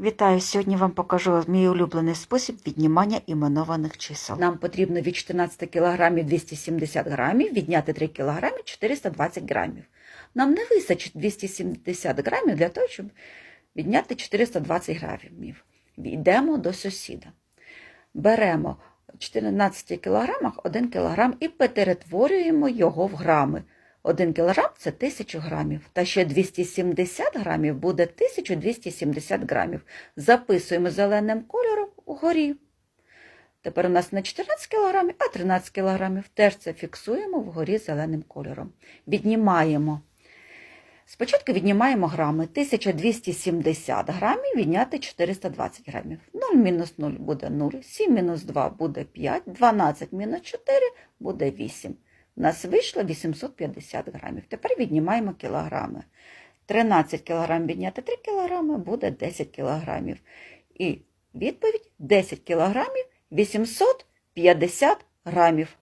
Вітаю! Сьогодні вам покажу мій улюблений спосіб віднімання іменованих чисел. Нам потрібно від 14 кг 270 грамів відняти 3 кг 420 грамів. Нам не вистачить 270 грамів для того, щоб відняти 420 грамів. Йдемо до сусіда. Беремо 14 кг 1 кг і перетворюємо його в грами. 1 кг – це 1000 грамів, та ще 270 грамів буде 1270 грамів. Записуємо зеленим кольором угорі. Тепер у нас не 14 кг, а 13 кг. Теж це фіксуємо вгорі зеленим кольором. Віднімаємо. Спочатку віднімаємо грами. 1270 грамів відняти 420 грамів. 0 мінус 0 буде 0, 7 мінус 2 буде 5, 12 мінус 4 буде 8. Нас вийшло 850 грамів. Тепер віднімаємо кілограми. 13 кілограм відняти 3 кілограми буде 10 кілограмів. І відповідь 10 кілограмів 850 грамів.